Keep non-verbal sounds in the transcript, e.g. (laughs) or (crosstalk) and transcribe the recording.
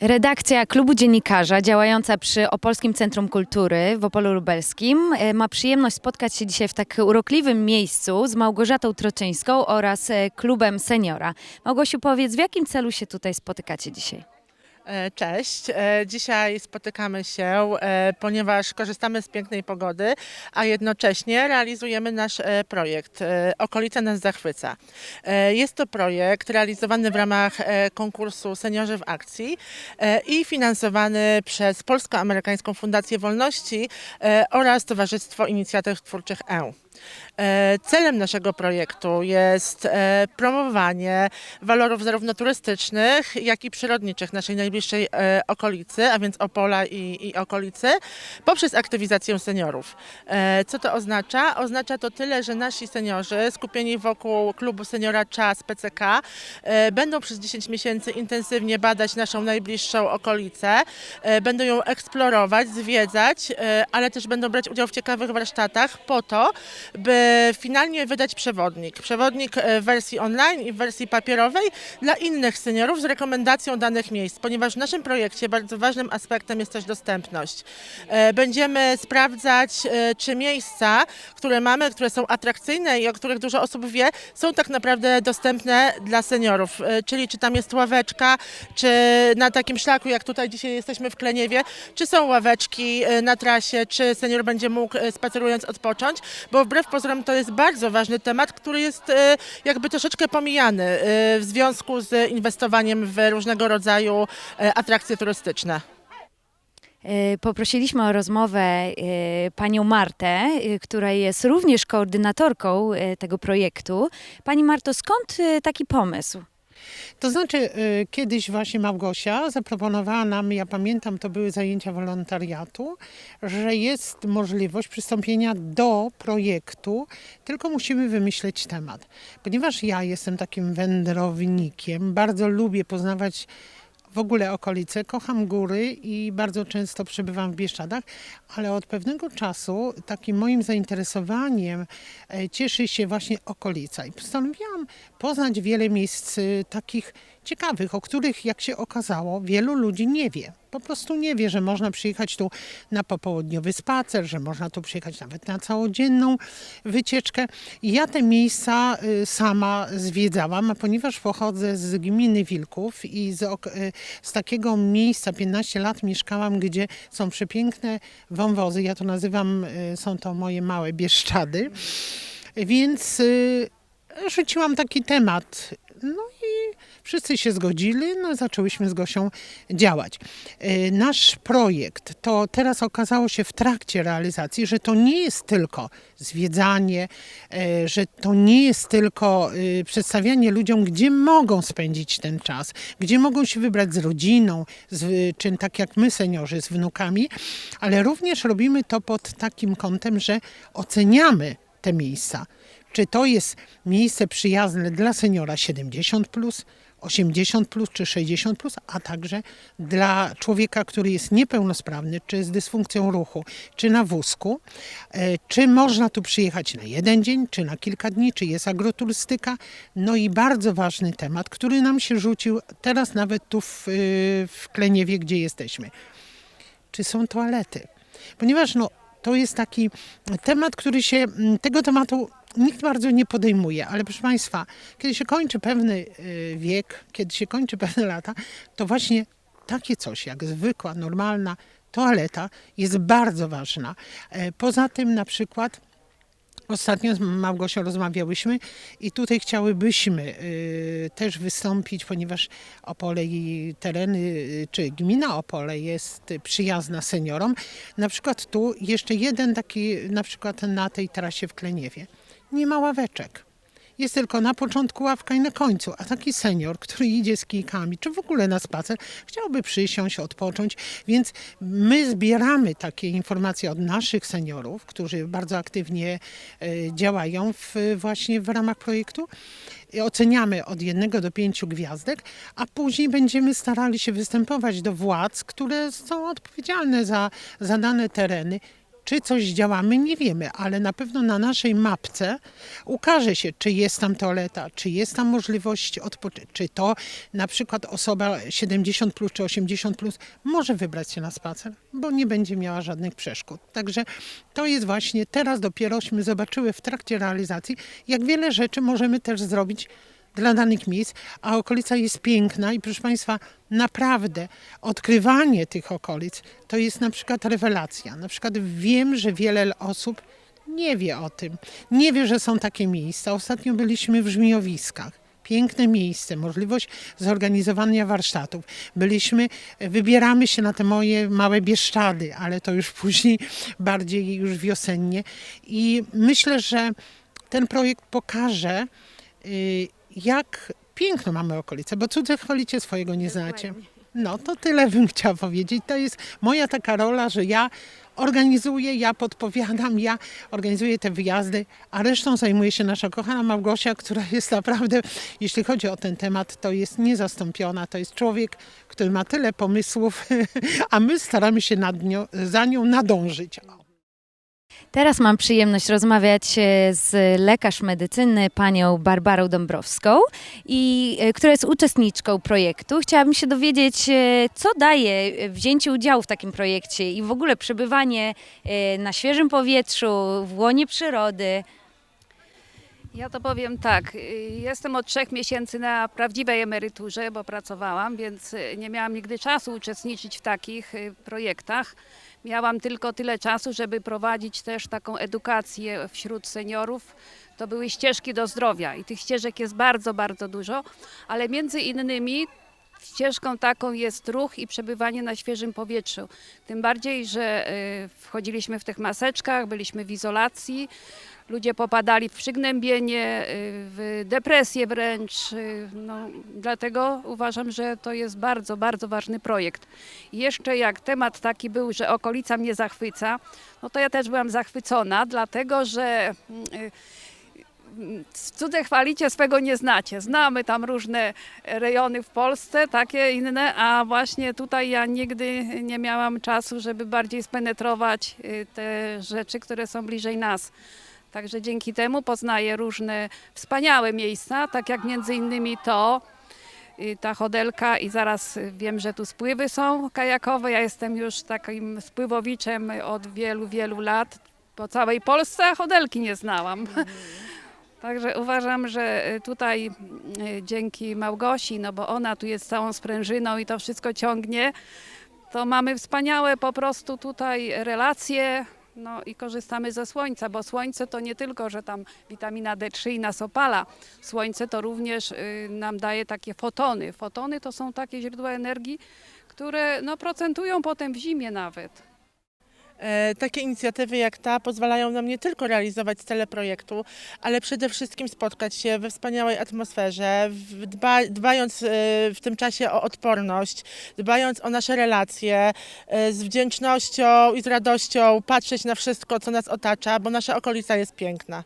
Redakcja Klubu Dziennikarza działająca przy Opolskim Centrum Kultury w Opolu Lubelskim e, ma przyjemność spotkać się dzisiaj w tak urokliwym miejscu z Małgorzatą Troczyńską oraz e, Klubem Seniora. Małgosiu, powiedz, w jakim celu się tutaj spotykacie dzisiaj? E, Cześć. E, Dzisiaj spotykamy się, e, ponieważ korzystamy z pięknej pogody, a jednocześnie realizujemy nasz projekt Okolica nas zachwyca. Jest to projekt realizowany w ramach konkursu Seniorzy w Akcji i finansowany przez Polsko-Amerykańską Fundację Wolności oraz Towarzystwo Inicjatyw Twórczych E. E, Celem naszego projektu jest e, promowanie walorów zarówno turystycznych, jak i przyrodniczych naszej najbliższej e, okolicy, a więc Opola i, i okolicy, poprzez aktywizację seniorów. Co to oznacza? Oznacza to tyle, że nasi seniorzy skupieni wokół klubu seniora Czas PCK będą przez 10 miesięcy intensywnie badać naszą najbliższą okolicę, będą ją eksplorować, zwiedzać, ale też będą brać udział w ciekawych warsztatach po to, by finalnie wydać przewodnik. Przewodnik e, w wersji online i w wersji papierowej dla innych seniorów z rekomendacją danych miejsc, ponieważ w naszym projekcie bardzo ważnym aspektem jest też dostępność. E, Będziemy sprawdzać, e, czy miejsca, które mamy, które są atrakcyjne i o których dużo osób wie, są tak naprawdę dostępne dla seniorów. Czyli czy tam jest ławeczka, czy na takim szlaku, jak tutaj dzisiaj jesteśmy w Kleniewie, czy są ławeczki na trasie, czy senior będzie mógł spacerując odpocząć, bo wbrew pozorom to jest bardzo ważny temat, który jest e, jakby troszeczkę pomijany e, w związku z inwestowaniem w różnego rodzaju e, atrakcje turystyczne. Poprosiliśmy o rozmowę panią Martę, która jest również koordynatorką tego projektu. Pani Marto, skąd taki pomysł? To znaczy, y, kiedyś właśnie Małgosia zaproponowała nam, ja pamiętam, to były zajęcia wolontariatu, że jest możliwość przystąpienia do projektu, tylko musimy wymyśleć temat. Ponieważ ja jestem takim wędrownikiem, bardzo lubię poznawać w ogóle okolice, kocham góry i bardzo często przebywam w Bieszczadach, ale od pewnego czasu takim moim zainteresowaniem e, cieszy się właśnie okolica. I postanowiłam poznać wiele miejsc y, takich ciekawych, o których jak się okazało wielu ludzi nie wie. Po prostu nie wie, że można przyjechać tu na popołudniowy spacer, że można tu przyjechać nawet na całodzienną wycieczkę. Ja te miejsca y, sama zwiedzałam, a ponieważ pochodzę z gminy Wilków i z, y, z takiego miejsca 15 lat mieszkałam, gdzie są przepiękne wąwozy, ja to nazywam, y, są to moje małe Bieszczady, więc rzuciłam taki temat. No wszyscy się zgodzili, no zaczęłyśmy z Gosią działać. Y, Nasz projekt to teraz okazało się w trakcie realizacji, że to nie jest tylko zwiedzanie, y, że to nie jest tylko y, przedstawianie ludziom, gdzie mogą spędzić ten czas, gdzie mogą się wybrać z rodziną, z, czy tak jak my seniorzy z wnukami, ale również robimy to pod takim kątem, że oceniamy te miejsca. Czy to jest miejsce przyjazne dla seniora 70 plus, 80 plus czy 60 plus, a także dla człowieka, który jest niepełnosprawny, czy z dysfunkcją ruchu, czy na wózku. E, Czy można tu przyjechać na jeden dzień, czy na kilka dni, czy jest agroturystyka. No i bardzo ważny temat, który nam się rzucił teraz nawet tu w, y, w Kleniewie, gdzie jesteśmy. Czy są toalety? Ponieważ no, to jest taki temat, który się, m, tego tematu nikt bardzo nie podejmuje, ale proszę Państwa, kiedy się kończy pewny y, wiek, kiedy się kończy (laughs) pewne lata, to właśnie takie coś jak zwykła, normalna toaleta jest bardzo ważna. E, Poza tym na przykład Ostatnio z Małgosią rozmawiałyśmy i tutaj chciałybyśmy y, też wystąpić, ponieważ Opole i tereny, y, czy gmina Opole jest przyjazna seniorom. Na przykład tu jeszcze jeden taki, na przykład na tej trasie w Kleniewie. Nie ma ławeczek. Jest tylko na początku ławka i na końcu, a taki senior, który idzie z kijkami, czy w ogóle na spacer, chciałby przysiąść, odpocząć, więc my zbieramy takie informacje od naszych seniorów, którzy bardzo aktywnie e, działają w, właśnie w ramach projektu. Oceniamy od jednego do pięciu gwiazdek, a później będziemy starali się występować do władz, które są odpowiedzialne za, za dane tereny, Czy coś działamy, nie wiemy, ale na pewno na naszej mapce ukaże się, czy jest tam toaleta, czy jest tam możliwość odpoczynku, czy to na przykład osoba 70 plus czy 80 plus może wybrać się na spacer, bo nie będzie miała żadnych przeszkód. Także to jest właśnie, teraz dopierośmy zobaczyły w trakcie realizacji, jak wiele rzeczy możemy też zrobić dla danych miejsc, a okolica jest piękna i proszę Państwa, naprawdę odkrywanie tych okolic to jest na przykład rewelacja. Na przykład wiem, że wiele osób nie wie o tym, nie wie, że są takie miejsca. Ostatnio byliśmy w Żmijowiskach. Piękne miejsce, możliwość zorganizowania warsztatów. Byliśmy, wybieramy się na te moje małe Bieszczady, ale to już później (laughs) bardziej już wiosennie. I myślę, że ten projekt pokaże, jak piękno mamy okolice, bo cudze chwalicie, swojego nie znacie. No to tyle bym chciała powiedzieć. To jest moja taka rola, że ja organizuję, ja podpowiadam, ja organizuję te wyjazdy, a resztą zajmuje się nasza kochana Małgosia, która jest naprawdę, jeśli chodzi o ten temat, to jest niezastąpiona. To jest człowiek, który ma tyle pomysłów, (laughs) a my staramy się nad nią, za nią nadążyć. Teraz mam przyjemność rozmawiać e, z lekarz medycyny panią Barbarą Dąbrowską, i, e, która jest uczestniczką projektu. Chciałabym się dowiedzieć, e, co daje wzięcie udziału w takim projekcie i w ogóle przebywanie na świeżym powietrzu, w łonie przyrody. Ja to powiem tak. y, Jestem od trzech miesięcy na prawdziwej emeryturze, bo pracowałam, więc y, nie miałam nigdy czasu uczestniczyć w takich y, projektach. Miałam tylko tyle czasu, żeby prowadzić też taką edukację wśród seniorów. To były ścieżki do zdrowia i tych ścieżek jest bardzo, bardzo dużo, ale między innymi ścieżką taką jest ruch i przebywanie na świeżym powietrzu. Tym bardziej, że y, wchodziliśmy w tych maseczkach, byliśmy w izolacji, ludzie popadali w przygnębienie, y, w depresję wręcz. y, No, dlatego uważam, że to jest bardzo, bardzo ważny projekt. I jeszcze jak temat taki był, że okolica mnie zachwyca, no to ja też byłam zachwycona, dlatego że mm, cudze chwalicie, swego nie znacie. Znamy tam różne rejony w Polsce, takie inne, a właśnie tutaj ja nigdy nie miałam czasu, żeby bardziej spenetrować y, te rzeczy, które są bliżej nas. Także dzięki temu poznaję różne wspaniałe miejsca, tak jak między innymi to, y, ta chodelka i zaraz wiem, że tu spływy są kajakowe. Ja jestem już takim spływowiczem od wielu, wielu lat. Po całej Polsce chodelki nie znałam. Także uważam, że y, tutaj y, dzięki Małgosi, no bo ona tu jest całą sprężyną i to wszystko ciągnie, to mamy wspaniałe po prostu tutaj relacje. No i korzystamy ze słońca, bo słońce to nie tylko, że tam witamina D3 i nas opala. Słońce to również y, nam daje takie fotony. Fotony to są takie źródła energii, które no, procentują potem w zimie nawet. E, Takie inicjatywy jak ta pozwalają nam nie tylko realizować cele projektu, ale przede wszystkim spotkać się we wspaniałej atmosferze, dba, dbając e, w tym czasie o odporność, dbając o nasze relacje, e, z wdzięcznością i z radością patrzeć na wszystko, co nas otacza, bo nasza okolica jest piękna.